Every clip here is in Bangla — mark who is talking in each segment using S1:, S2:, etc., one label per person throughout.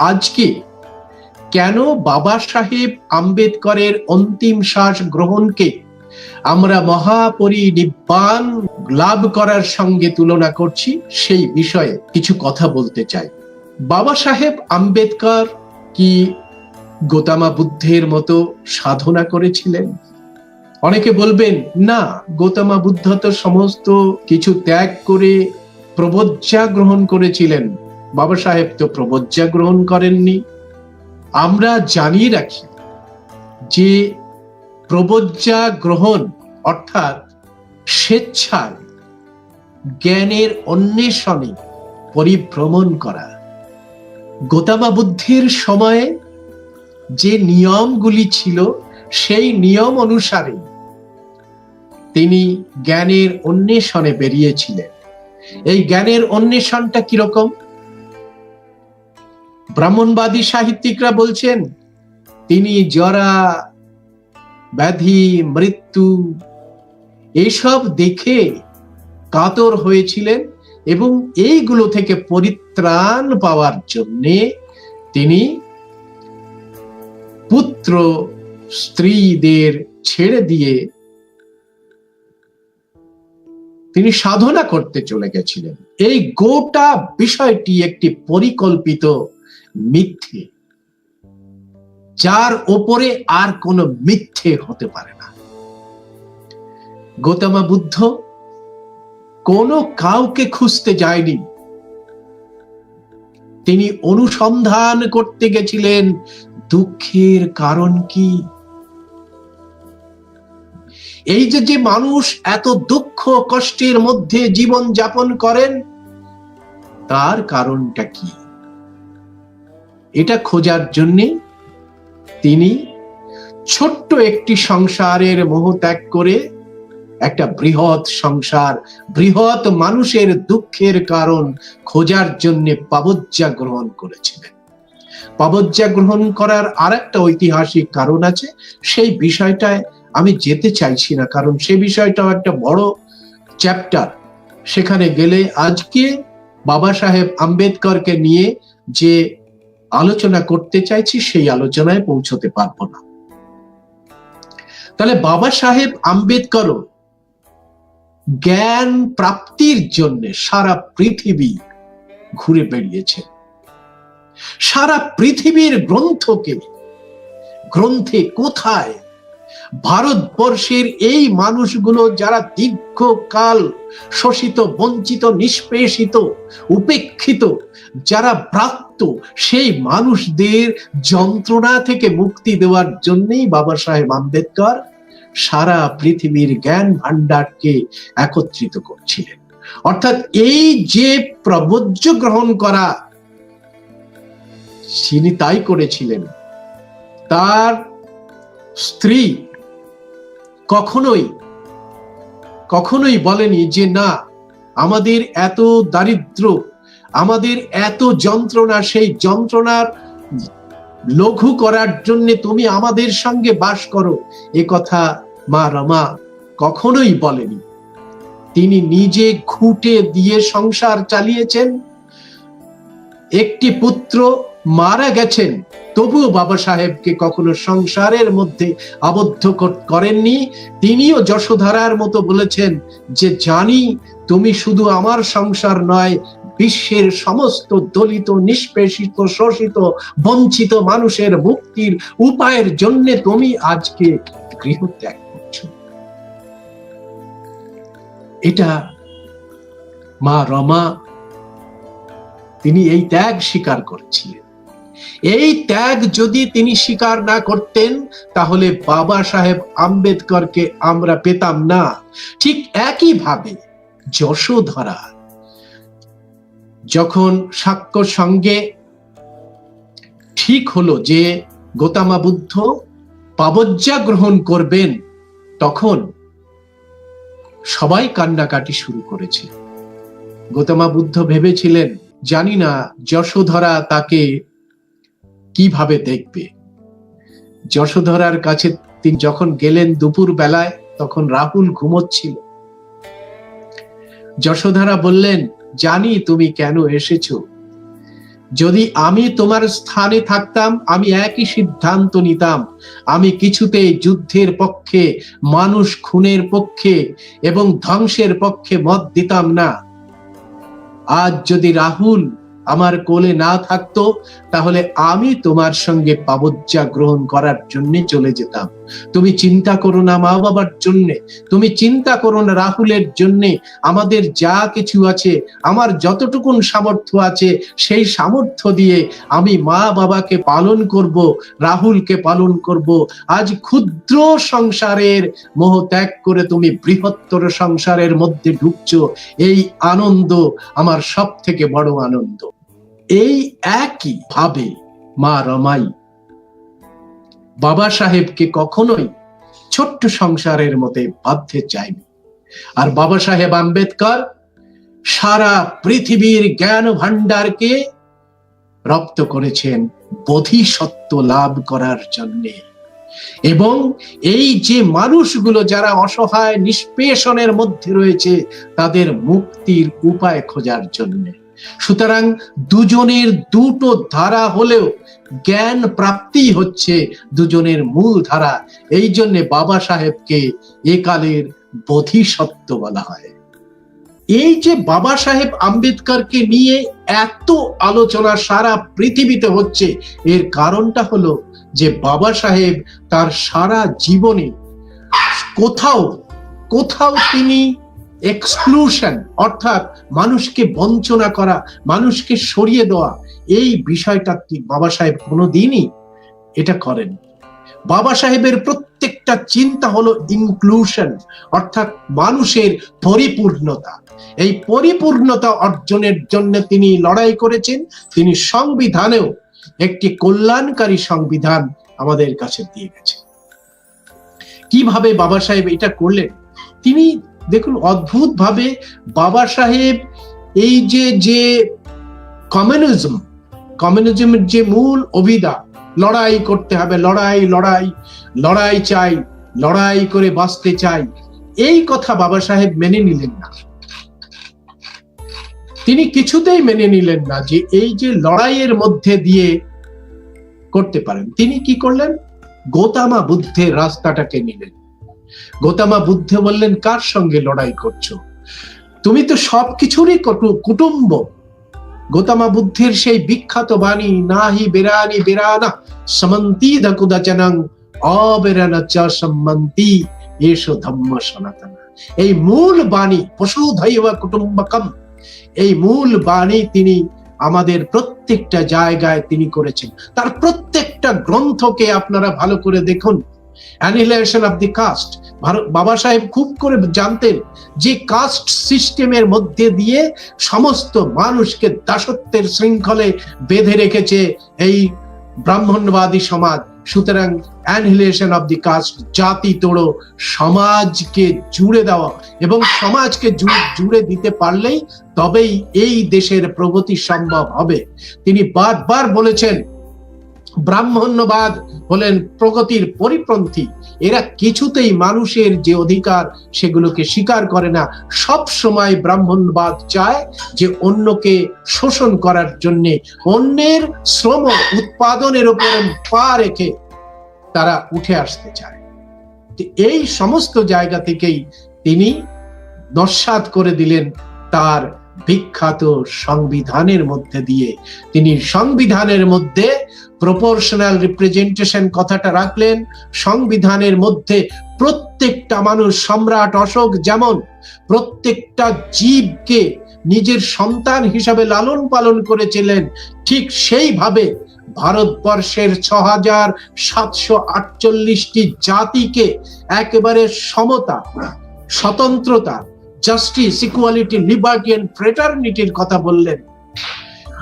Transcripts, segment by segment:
S1: আজকে কেন বাবা সাহেব আম্বেদকরের অন্তিম শ্বাস গ্রহণকে আমরা মহাপরিনিব্বাণ লাভ করার সঙ্গে তুলনা করছি সেই বিষয়ে কিছু কথা বলতে চাই। বাবা সাহেব আম্বেদকর কি গোতামা বুদ্ধের মতো সাধনা করেছিলেন? অনেকে বলবেন, না, গোতামা বুদ্ধ তো সমস্ত কিছু ত্যাগ করে প্রবজ্জা গ্রহণ করেছিলেন। বাবা সাহেব তো প্রবজ্জা গ্রহণ করেননি। আমরা জানিয়ে রাখি যে প্রবজ্জা গ্রহণ অর্থাৎ স্বেচ্ছায় জ্ঞানের অন্বেষণে পরিভ্রমণ করা। গোতামা বুদ্ধের সময়ে যে নিয়মগুলি ছিল, সেই নিয়ম অনুসারে তিনি জ্ঞানের অন্বেষণে বেরিয়েছিলেন। এই জ্ঞানের অন্বেষণটা কীরকম? ব্রাহ্মণবাদী সাহিত্যিকরা বলছেন, তিনি জরা, ব্যাধি, মৃত্যু, এসব দেখে কাতর হয়েছিলেন এবং এইগুলো থেকে পরিত্রাণ পাওয়ার জন্যে তিনি পুত্র স্ত্রীদের ছেড়ে দিয়ে তিনি সাধনা করতে চলে গেছিলেন। এই গোটা বিষয়টি একটি পরিকল্পিত মিথ্যে। যার ওপরে আর কোনো মিথ্যে হতে পারে না। গৌতমা বুদ্ধ কোনো কাউকে খুঁজতে যায়নি। তিনি অনুসন্ধান করতে গেছিলেন, দুঃখের কারণ কি? এই যে যে মানুষ এত দুঃখ কষ্টের মধ্যে জীবন যাপন করেন, তার কারণটা কি? এটা খোঁজার জন্যে তিনি ছোট্ট একটি সংসারের মোহ ত্যাগ করে একটা বৃহৎ সংসার, বৃহৎ মানুষের দুঃখের কারণ খোঁজার জন্য পাবজ্জা গ্রহণ করেছিলেন। পাবজ্জা গ্রহণ করার আর একটা ঐতিহাসিক কারণ আছে, সেই বিষয়টায় আমি যেতে চাইছি না, কারণ সে বিষয়টাও একটা বড় চ্যাপ্টার। সেখানে গেলে আজকে বাবা সাহেব আম্বেদকরকে নিয়ে যে আলোচনা করতে চাইছি, সেই আলোচনায় পৌঁছতে পারব না। তাহলে বাবা সাহেব আম্বেদকর জ্ঞান প্রাপ্তির জন্য সারা পৃথিবী ঘুরে বেরিয়েছে সারা পৃথিবীর গ্রন্থকে, গ্রন্থে কোথায় ভারতবর্ষের এই মানুষগুলো যারা দীর্ঘকাল শোষিত, বঞ্চিত, নিষ্পেষিত, উপেক্ষিত, যারা প্রাপ্ত, সেই মানুষদের যন্ত্রণা থেকে মুক্তি দেওয়ার জন্যই বাবা সাহেব আম্বেদকর সারা পৃথিবীর জ্ঞান ভান্ডারকে একত্রিত করছিলেন। অর্থাৎ এই যে প্রবজ্য গ্রহণ করা, তিনি তাই করেছিলেন। তার স্ত্রী কখনোই কখনোই বলেনি যে না, আমাদের এত দারিদ্র, আমাদের এত যন্ত্রণা, সেই যন্ত্রণার লঘু করার জন্য তুমি আমাদের সঙ্গে বাস করো। এ কথা মা রমা কখনোই বলেনি। তিনি নিজে ঘুটে দিয়ে সংসার চালিয়েছেন। একটি পুত্র মারা গেছেন। তবুও বাবা সাহেবকে কখনো সংসারের মধ্যে আবদ্ধ করেননি। তিনিও যশোধারার মতো বলেছেন যে, জানি তুমি শুধু আমার সংসার নয়, বিশ্বের সমস্ত দলিত, নিষ্পেষিত, শোষিত, বঞ্চিত মানুষের মুক্তির উপায়ের জন্য তুমি আজকে গৃহত্যাগ করছ। এটা মা রমা, তিনি এই ত্যাগ স্বীকার করছিলেন। এই ত্যাগ যদি তিনি স্বীকার না করতেন, তাহলে বাবা সাহেব আম্বেদকরকে আমরা পেতাম না। ঠিক একইভাবে যশোধরা যখন সাক্ষ্য সঙ্গে ঠিক হলো যে গোতামা বুদ্ধ পাবজ্জা গ্রহণ করবেন, তখন সবাই কান্নাকাটি শুরু করেছে গোতামা বুদ্ধ ভেবেছিলেন, জানি না, যশোধরা তাকে কীভাবে দেখবে? যশোধরার কাছে তিনি যখন গেলেন দুপুর বেলায়, তখন রাহুল ঘুমোচ্ছিল। যশোধরা বললেন, জানি তুমি কেন এসেছ। যদি আমি তোমার স্থানে থাকতাম, আমি একই সিদ্ধান্ত নিতাম। আমি কিছুতেই যুদ্ধের পক্ষে, মানুষ খুনের পক্ষে এবং ধ্বংসের পক্ষে মত দিতাম না। আজ যদি রাহুল আমার কোলে না থাকতো, তাহলে আমি তোমার সঙ্গে পাবজ্জা গ্রহণ করার জন্য চলে যেতাম। তুমি চিন্তা করো না মা বাবার জন্যে, তুমি চিন্তা করো না রাহুলের জন্য। আমাদের যা কিছু আছে, আমার যতটুকুন সামর্থ্য আছে, সেই সামর্থ্য দিয়ে আমি মা বাবাকে পালন করব, রাহুলকে পালন করব। আজ ক্ষুদ্র সংসারের মোহ ত্যাগ করে তুমি বৃহত্তর সংসারের মধ্যে ঢুকছো। এই আনন্দ আমার সব থেকে বড় আনন্দ। এই একই ভাবে মা রমাই বাবা সাহেবকে কখনোই ছোট্ট সংসারের মতে বাধ্যে চাইনি আর বাবা সাহেব আম্বেদকর সারা পৃথিবীর জ্ঞান ভান্ডারকে রপ্ত করেছেন বোধিসত্ত্ব লাভ করার জন্যে। এবং এই যে মানুষগুলো যারা অসহায় নিষ্পেষণের মধ্যে রয়েছে, তাদের মুক্তির উপায় খোঁজার জন্য। সুতরাং দুজনের দুটো ধারা হলেও জ্ঞান প্রাপ্তি হচ্ছে দুজনের মূল ধারা। এই জন্য বাবা সাহেবকে একালের বোধিসত্ত্ব বলা হয়। এই যে বাবা সাহেব আম্বেদকরকে নিয়ে এত আলোচনা সারা পৃথিবীতে হচ্ছে, এর কারণটা হলো যে বাবা সাহেব তার সারা জীবনে কোথাও কোথাও তিনি এক্সক্লুশন অর্থাৎ মানুষকে বঞ্চনা করা, মানুষকে সরিয়ে দেওয়া, এই বিষয়টা বাবা সাহেব কোনোদিনই এটা করেন বাবা সাহেবের প্রত্যেকটা চিন্তা হলো ইনক্লুশন অর্থাৎ মানুষের পরিপূর্ণতা। এই পরিপূর্ণতা অর্জনের জন্য তিনি লড়াই করেছেন, তিনি সংবিধানেও একটি কল্যাণকারী সংবিধান আমাদের কাছে দিয়ে গেছেন। কীভাবে বাবা সাহেব এটা করলেন? তিনি দেখুন অদ্ভুত ভাবে বাবা সাহেব এই যে যে কমিউনিজম কমিউনিজমের যে মূল অভিদা লড়াই করতে হবে, লড়াই লড়াই লড়াই চাই, লড়াই করে বাঁচতে চাই, এই কথা বাবা সাহেব মেনে নিলেন না। তিনি কিছুতেই মেনে নিলেন না যে এই যে লড়াইয়ের মধ্যে দিয়ে করতে পারেন। তিনি কি করলেন? গোতামা বুদ্ধের রাস্তাটাকে নিলেন। গোতামা বুদ্ধে বললেন, কার সঙ্গে লড়াই করছ? তুমি তো সবকিছুরই কুটুম্ব। গোতামা বুদ্ধের সেই বিখ্যাত বাণী, নাহি বেরানি বেরানা, সমন্তি দকুদাচনং অবেরানা চ সম্মন্তি, এসো ধম্ম সনাতন। এই মূল বাণী পশু ধৈব কুটুম্বকম, এই মূল বাণী তিনি আমাদের প্রত্যেকটা জায়গায় তিনি করেছেন। তার প্রত্যেকটা গ্রন্থকে আপনারা ভালো করে দেখুন। অ্যানিহিলেশন অফ দি কাস্ট বাবা সাহেব খুব করে জানতেন যে কাস্ট সিস্টেমের মধ্যে দিয়ে সমস্ত মানুষকে দাসত্বের শৃঙ্খলে বেঁধে রেখেছে এই ব্রাহ্মণবাদী সমাজ। সুতরাং অ্যানহিলেশন অফ দি কাস্ট জাতি তোড়ো, সমাজকে জুড়ে দেওয়া এবং সমাজকে জুড়ে দিতে পারলেই তবেই এই দেশের প্রগতি সম্ভব হবে। তিনি বারবার বলেছেন ব্রাহ্মণ্যবাদ হলেন প্রগতির পরিপন্থী। এরা কিছুতেই মানুষের যে অধিকার সেগুলোকে স্বীকার করে না। সব সময় ব্রাহ্মণবাদ চায় যে অন্যকে শোষণ করার জন্য। অন্যের শ্রম উৎপাদনের উপরে পা রেখে তারা উঠে আসতে চায়। এই সমস্ত জায়গা থেকেই তিনি নস্বাত করে দিলেন তার বিখ্যাত সংবিধানের মধ্যে দিয়ে তিনি সংবিধানের মধ্যে প্রপোর্শনাল রিপ্রেজেন্টেশন কথাটা রাখলেন। সংবিধানের মধ্যে প্রত্যেকটা মানুষ, সম্রাট, অশোক যেমন, প্রত্যেকটা জীবকে নিজের সন্তান হিসাবে লালন পালন করেছিলেন, ঠিক সেইভাবে ভারতবর্ষের ছ হাজার সাতশো আটচল্লিশটি জাতিকে একেবারে সমতা, স্বতন্ত্রতা জাস্টিস ইকুয়ালিটি লিবার্টি এন্ড ফ্রেটার্নিটির কথা বললেন।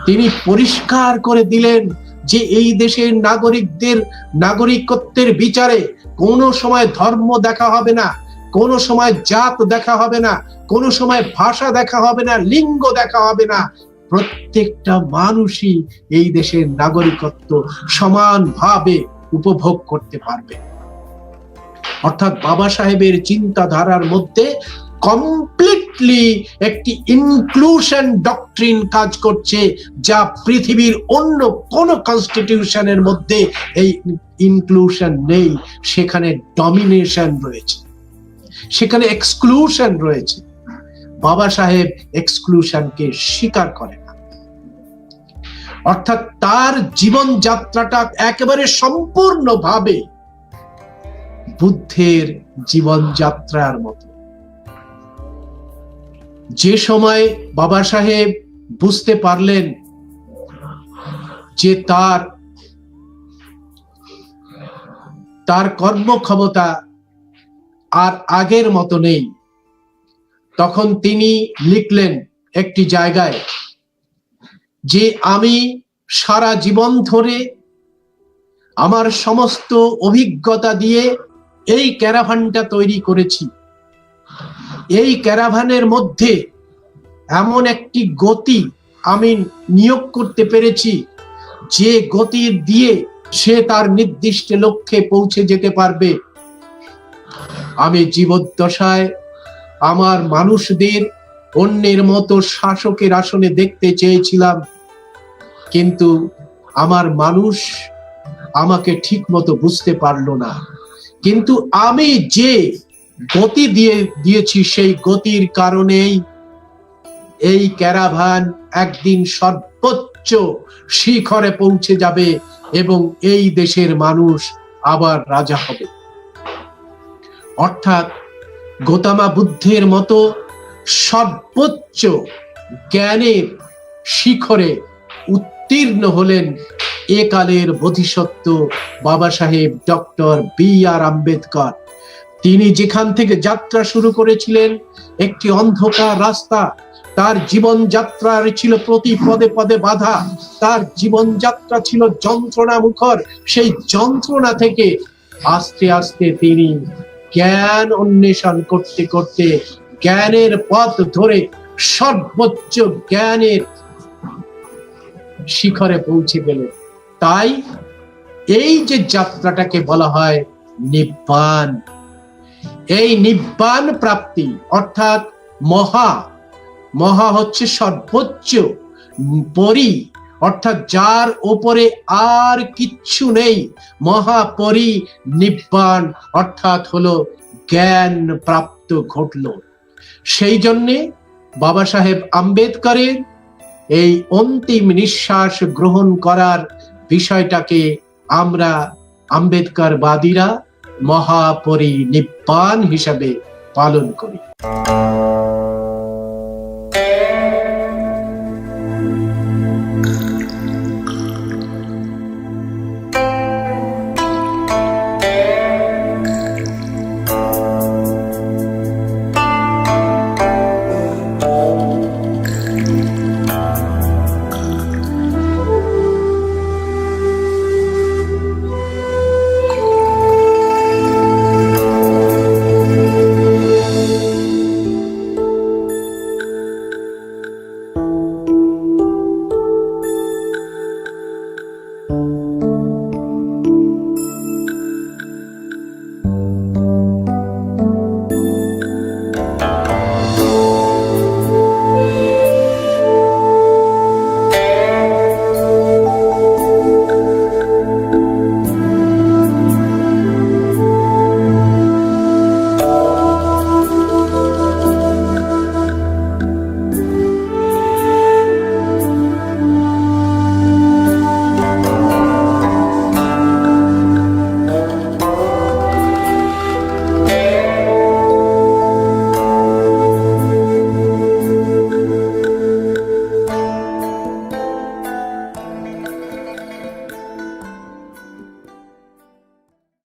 S1: তিনি পরিষ্কার করে দিলেন যে এই দেশের নাগরিকদের নাগরিকত্বের বিচারে কোনো সময় ধর্ম দেখা হবে না, কোনো সময় জাত দেখা হবে না, কোনো সময় ভাষা দেখা হবে না, লিঙ্গ দেখা হবে না। প্রত্যেকটা মানুষই এই দেশের নাগরিকত্ব সমানভাবে উপভোগ করতে পারবে। অর্থাৎ বাবা সাহেবের চিন্তাধারার মধ্যে কমপ্লিটলি একটি ইনক্লুশন ডক্ট্রিন কাজ করছে, যা পৃথিবীর অন্য কোন কনস্টিটিউশনের মধ্যে এই ইনক্লুশন নেই। সেখানে ডমিনেশন রয়েছে। সেখানে এক্সক্লুশন রয়েছে। বাবা সাহেব এক্সক্লুশনকে স্বীকার করে না। অর্থাৎ তার জীবনযাত্রাটা একেবারে সম্পূর্ণভাবে বুদ্ধের জীবনযাত্রার মতো। যে সময় বাবা সাহেব বুঝতে পারলেন যে তার তার কর্মক্ষমতা আর আগের মতো নেই, তখন তিনি লিখলেন একটি জায়গায় যে আমি সারা জীবন ধরে আমার সমস্ত অভিজ্ঞতা দিয়ে এই ক্যারাভানটা তৈরি করেছি। এই ক্যারাভানের মধ্যে এমন একটি গতি আমি নিয়োগ করতে পেরেছি, যে গতির দিয়ে সে তার নির্দিষ্ট লক্ষ্যে পৌঁছে যেতে পারবে। আমি জীবদ্দশায় আমার মানুষদের অন্যের মতো শাসকের আসনে দেখতে চেয়েছিলাম, কিন্তু আমার মানুষ আমাকে ঠিক মতো বুঝতে পারল না। কিন্তু আমি যে গতি দিয়ে দিয়েছি সেই গতির কারণেই এই ক্যারাভান একদিন সর্বোচ্চ শিখরে পৌঁছে যাবে এবং এই দেশের মানুষ আবার রাজা হবে। অর্থাৎ গোতামা বুদ্ধের মতো সর্বোচ্চ জ্ঞানের শিখরে উত্তীর্ণ হলেন একালের বোধিসত্ত্ব বাবা সাহেব ডক্টর বি আর আম্বেদকর। তিনি যেখান থেকে যাত্রা শুরু করেছিলেন, একটি অন্ধকার রাস্তা, তার জীবন যাত্রার ছিল প্রতি পদে পদে বাধা, তার জীবন যাত্রা ছিল যন্ত্রণা মুখর সেই যন্ত্রণা থেকে আস্তে আস্তে তিনি জ্ঞান অন্বেষণ করতে করতে জ্ঞানের পথ ধরে সর্বোচ্চ জ্ঞানের শিখরে পৌঁছে গেলেন। তাই এই যে যাত্রাটাকে বলা হয় নিব্বান এই নিব্বান প্রাপ্তি, অর্থাৎ মহা মহা হচ্ছে সর্বোচ্চ, পরি, অর্থাৎ যার ওপরে আর কিচ্ছু নেই মহাপরি নিব্বান অর্থাৎ হলো জ্ঞান প্রাপ্ত ঘটল। সেই জন্যে বাবা সাহেব আম্বেদকরের এই অন্তিম নিঃশ্বাস গ্রহণ করার বিষয়টাকে আমরা আম্বেদকর বাদীরা মহাপরিনিব্বান হিসাবে পালন করি।